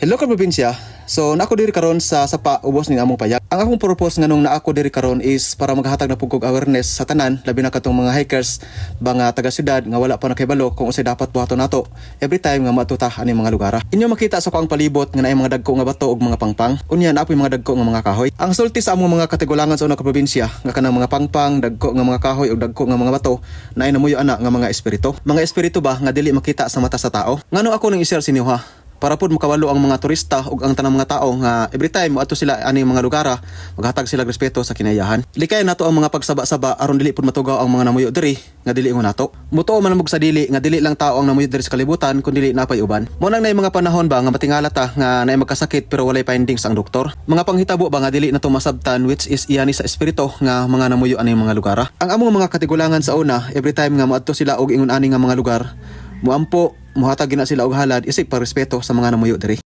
Hello ka probinsya. So naako diri karon sa sapa ubos ning among payag. Ang akong purpose nganong naako diri karon is para maghatag na pugog awareness sa tanan labi na katong mga hikers ba nga taga syudad nga wala pa nakahibalo kung unsay dapat buhaton nato every time nga matuta ani mga lugar. Inyo makita sa ko palibot nga naay mga dagko nga bato ug mga pangpang. Unya na mga dagko nga mga kahoy. Ang sulti sa among mga katigulangan sa una ka probinsya nga kanang mga pangpang, dagko nga mga kahoy ug dagko nga mga bato naay namuyo ana nga mga espiritu. Mga espiritu ba nga dili makita sa mata sa tao. Ngano ako nang i-share sa ha? Para pud makawalo ang mga turista ug ang tanang mga tao nga every time moadto sila ani mga lugar maghatag sila respeto sa kinayahan. Likay nato ang mga pagsaba-saba aron dili pud matugaw ang mga namuyo diri nga dili ingon nato. Mutuo man sa dili nga dili lang tao ang namuyo diri sa kalibutan kun dili napay uban. Mo nang nay mga panahon ba nga matingala ta nga naay magkasakit pero walay findings ang doktor? Mga panghitabo ba nga dili nato masabtan which is iyani sa espiritu nga mga namuyo ani mga lugar ang among mga katigulangan sa una every time nga moadto sila og ingon ani nga mga lugar Muampo, muhatag gina sila og halad isip pa respeto sa mga namuyo diri.